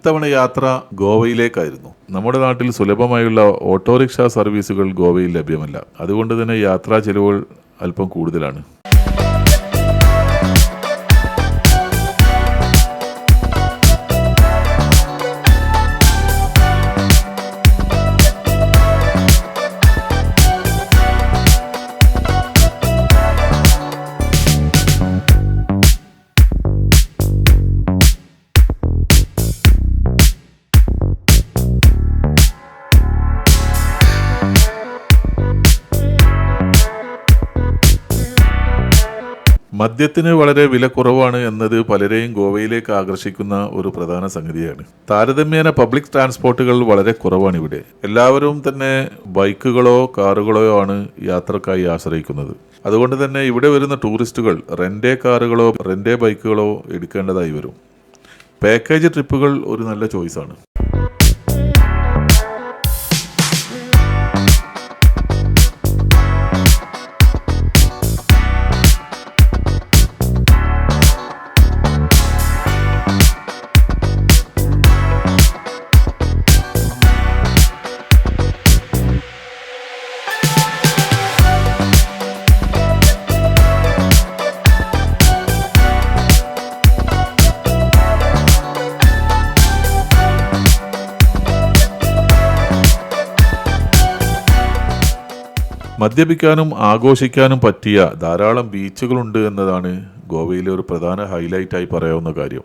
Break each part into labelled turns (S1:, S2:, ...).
S1: ഇത്തവണ യാത്ര ഗോവയിലേക്കായിരുന്നു. നമ്മുടെ നാട്ടിൽ സുലഭമായുള്ള ഓട്ടോറിക്ഷ സർവീസുകൾ ഗോവയിൽ ലഭ്യമല്ല. അതുകൊണ്ട് തന്നെ യാത്രാ ചെലവുകൾ അല്പം കൂടുതലാണ്. മദ്യത്തിന് വളരെ വില കുറവാണ് എന്നത് പലരെയും ഗോവയിലേക്ക് ആകർഷിക്കുന്ന ഒരു പ്രധാന സംഗതിയാണ്. താരതമ്യേന പബ്ലിക് ട്രാൻസ്പോർട്ടുകൾ വളരെ കുറവാണ് ഇവിടെ. എല്ലാവരും തന്നെ ബൈക്കുകളോ കാറുകളോ ആണ് യാത്രക്കായി ആശ്രയിക്കുന്നത്. അതുകൊണ്ട് തന്നെ ഇവിടെ വരുന്ന ടൂറിസ്റ്റുകൾ റെന്റേ കാറുകളോ റെന്റേ ബൈക്കുകളോ എടുക്കേണ്ടതായി വരും. പാക്കേജ് ട്രിപ്പുകൾ ഒരു നല്ല ചോയ്സാണ്. മദ്യപിക്കാനും ആഘോഷിക്കാനും പറ്റിയ ധാരാളം ബീച്ചുകളുണ്ട് എന്നതാണ് ഗോവയിലെ ഒരു പ്രധാന ഹൈലൈറ്റായി പറയാവുന്ന കാര്യം.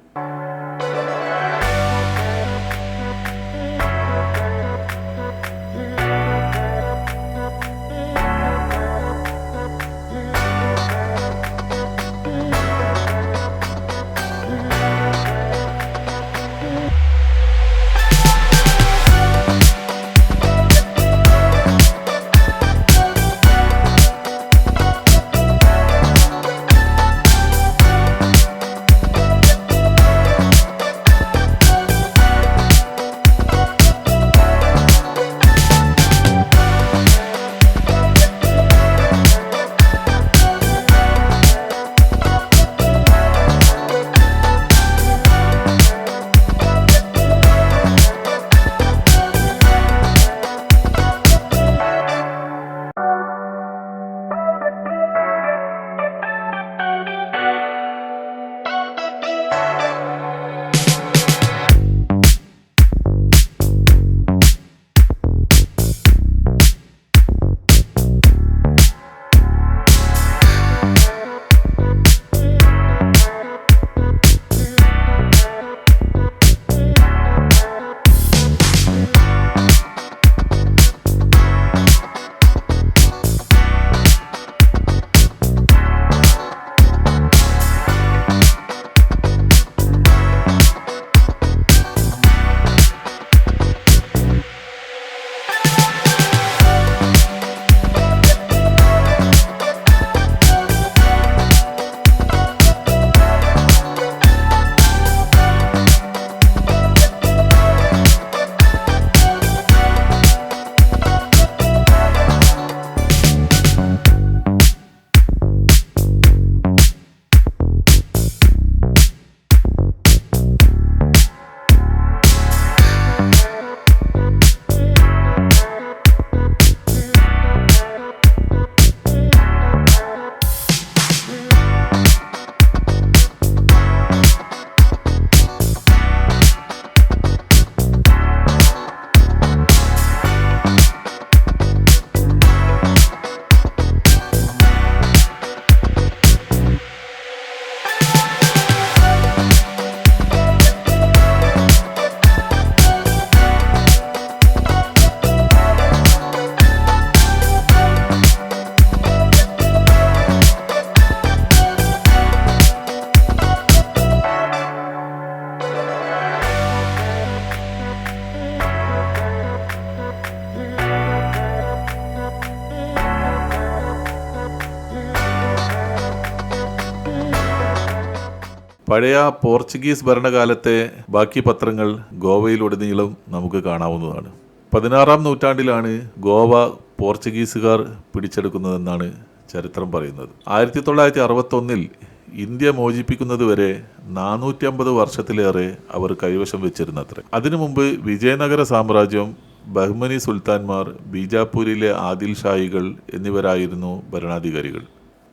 S1: പഴയ പോർച്ചുഗീസ് ഭരണകാലത്തെ ബാക്കി പത്രങ്ങൾ ഗോവയിലുടനീളം നമുക്ക് കാണാവുന്നതാണ്. പതിനാറാം നൂറ്റാണ്ടിലാണ് ഗോവ പോർച്ചുഗീസുകാർ പിടിച്ചെടുക്കുന്നതെന്നാണ് ചരിത്രം പറയുന്നത്. ആയിരത്തി തൊള്ളായിരത്തി അറുപത്തൊന്നിൽ ഇന്ത്യ മോചിപ്പിക്കുന്നതുവരെ നാനൂറ്റമ്പത് വർഷത്തിലേറെ അവർ കൈവശം വെച്ചിരുന്നത്ര. അതിനു മുമ്പ് വിജയനഗര സാമ്രാജ്യം ബഹ്മനി സുൽത്താൻമാർ ബീജാപൂരിലെ ആദിൽ ഷായികൾ എന്നിവരായിരുന്നു ഭരണാധികാരികൾ.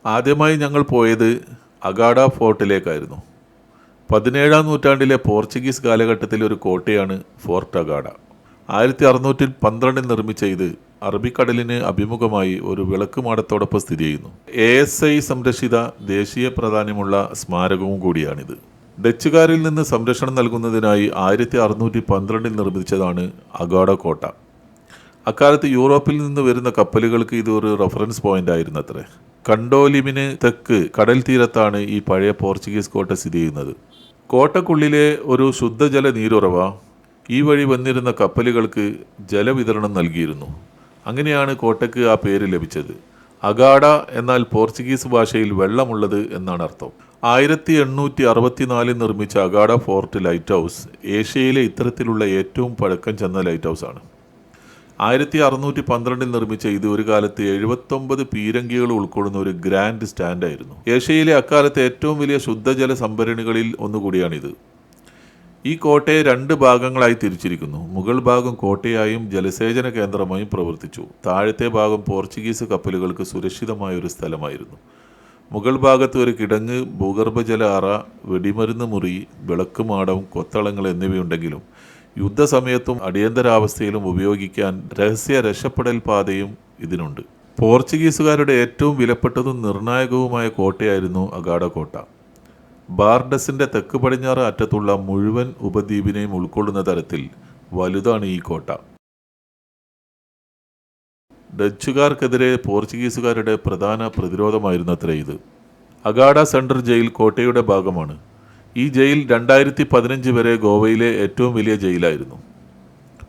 S1: ആദ്യമായി ഞങ്ങൾ പോയത് അഗാഡ ഫോർട്ടിലേക്കായിരുന്നു. പതിനേഴാം നൂറ്റാണ്ടിലെ പോർച്ചുഗീസ് കാലഘട്ടത്തിലെ ഒരു കോട്ടയാണ് ഫോർട്ട് അഗാഡ. ആയിരത്തി അറുന്നൂറ്റി പന്ത്രണ്ടിൽ നിർമ്മിച്ച ഇത് അറബിക്കടലിന് അഭിമുഖമായി ഒരു വിളക്കുമാടത്തോടൊപ്പം സ്ഥിതി ചെയ്യുന്നു. എ എസ് ഐ സംരക്ഷിത ദേശീയ പ്രാധാന്യമുള്ള സ്മാരകവും കൂടിയാണിത്. ഡച്ചുകാരിൽ നിന്ന് സംരക്ഷണം നൽകുന്നതിനായി ആയിരത്തി അറുന്നൂറ്റി പന്ത്രണ്ടിൽ നിർമ്മിച്ചതാണ് അഗാഡ കോട്ട. അക്കാലത്ത് യൂറോപ്പിൽ നിന്ന് വരുന്ന കപ്പലുകൾക്ക് ഇത് ഒരു റെഫറൻസ് പോയിന്റ് ആയിരുന്നു അത്രേ കണ്ടോലിമിന് തെക്ക് കടൽ തീരത്താണ് ഈ പഴയ പോർച്ചുഗീസ് കോട്ട സ്ഥിതി ചെയ്യുന്നത്. കോട്ടക്കുള്ളിലെ ഒരു ശുദ്ധജല നീരുറവ ഈ വഴി വന്നിരുന്ന കപ്പലുകൾക്ക് ജലവിതരണം നൽകിയിരുന്നു. അങ്ങനെയാണ് കോട്ടയ്ക്ക് ആ പേര് ലഭിച്ചത്. അഗാഡ എന്നാൽ പോർച്ചുഗീസ് ഭാഷയിൽ വെള്ളമുള്ളത് എന്നാണ് അർത്ഥം. ആയിരത്തി എണ്ണൂറ്റി അറുപത്തിനാലിൽ നിർമ്മിച്ച അഗാഡ ഫോർട്ട് ലൈറ്റ് ഹൗസ് ഏഷ്യയിലെ ഇത്തരത്തിലുള്ള ഏറ്റവും പഴക്കം ചെന്ന ലൈറ്റ് ഹൗസാണ്. ആയിരത്തി അറുന്നൂറ്റി പന്ത്രണ്ടിൽ നിർമ്മിച്ച ഇത് ഒരു കാലത്ത് എഴുപത്തൊമ്പത് പീരങ്കികൾ ഉൾക്കൊള്ളുന്ന ഒരു ഗ്രാൻഡ് സ്റ്റാൻഡായിരുന്നു. ഏഷ്യയിലെ അക്കാലത്തെ ഏറ്റവും വലിയ ശുദ്ധജല സംഭരണികളിൽ ഒന്നുകൂടിയാണിത്. ഈ കോട്ടയെ രണ്ട് ഭാഗങ്ങളായി തിരിച്ചിരിക്കുന്നു. മുഗൾ ഭാഗം കോട്ടയായും ജലസേചന കേന്ദ്രമായും പ്രവർത്തിച്ചു. താഴത്തെ ഭാഗം പോർച്ചുഗീസ് കപ്പലുകൾക്ക് സുരക്ഷിതമായ ഒരു സ്ഥലമായിരുന്നു. മുഗൾ ഭാഗത്ത് ഒരു കിടങ്ങ് ഭൂഗർഭജല അറ വെടിമരുന്ന് മുറി വിളക്കുമാടം കൊത്തളങ്ങൾ എന്നിവയുണ്ടെങ്കിലും യുദ്ധസമയത്തും അടിയന്തരാവസ്ഥയിലും ഉപയോഗിക്കാൻ രഹസ്യ രക്ഷപ്പെടൽ പാതയും ഇതിനുണ്ട്. പോർച്ചുഗീസുകാരുടെ ഏറ്റവും വിലപ്പെട്ടതും നിർണായകവുമായ കോട്ടയായിരുന്നു അഗാഡ കോട്ട. ബാർഡസിന്റെ തെക്ക് പടിഞ്ഞാറ് അറ്റത്തുള്ള മുഴുവൻ ഉപദ്വീപിനെയും ഉൾക്കൊള്ളുന്ന തരത്തിൽ വലുതാണ് ഈ കോട്ട. ഡച്ചുകാർക്കെതിരെ പോർച്ചുഗീസുകാരുടെ പ്രധാന പ്രതിരോധമായിരുന്നു അത്ര ഇത്. അഗാഡ സെൻട്രൽ ജയിൽ കോട്ടയുടെ ഭാഗമാണ്. ഈ ജയിൽ രണ്ടായിരത്തി പതിനഞ്ച് വരെ ഗോവയിലെ ഏറ്റവും വലിയ ജയിലായിരുന്നു.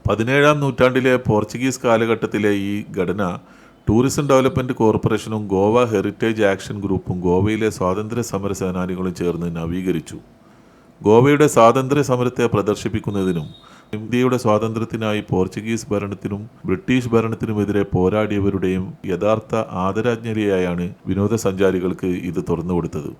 S1: പതിനേഴാം നൂറ്റാണ്ടിലെ പോർച്ചുഗീസ് കാലഘട്ടത്തിലെ ഈ ഘടന ടൂറിസം ഡെവലപ്മെന്റ് കോർപ്പറേഷനും ഗോവ ഹെറിറ്റേജ് ആക്ഷൻ ഗ്രൂപ്പും ഗോവയിലെ സ്വാതന്ത്ര്യ സമര സേനാനികളും ചേർന്ന് നവീകരിച്ചു. ഗോവയുടെ സ്വാതന്ത്ര്യ സമരത്തെ പ്രദർശിപ്പിക്കുന്നതിനും ഇന്ത്യയുടെ സ്വാതന്ത്ര്യത്തിനായി പോർച്ചുഗീസ് ഭരണത്തിനും ബ്രിട്ടീഷ് ഭരണത്തിനുമെതിരെ പോരാടിയവരുടെയും യഥാർത്ഥ ആദരാജ്ഞലിയായാണ് വിനോദസഞ്ചാരികൾക്ക് ഇത് തുറന്നുകൊടുത്തത്.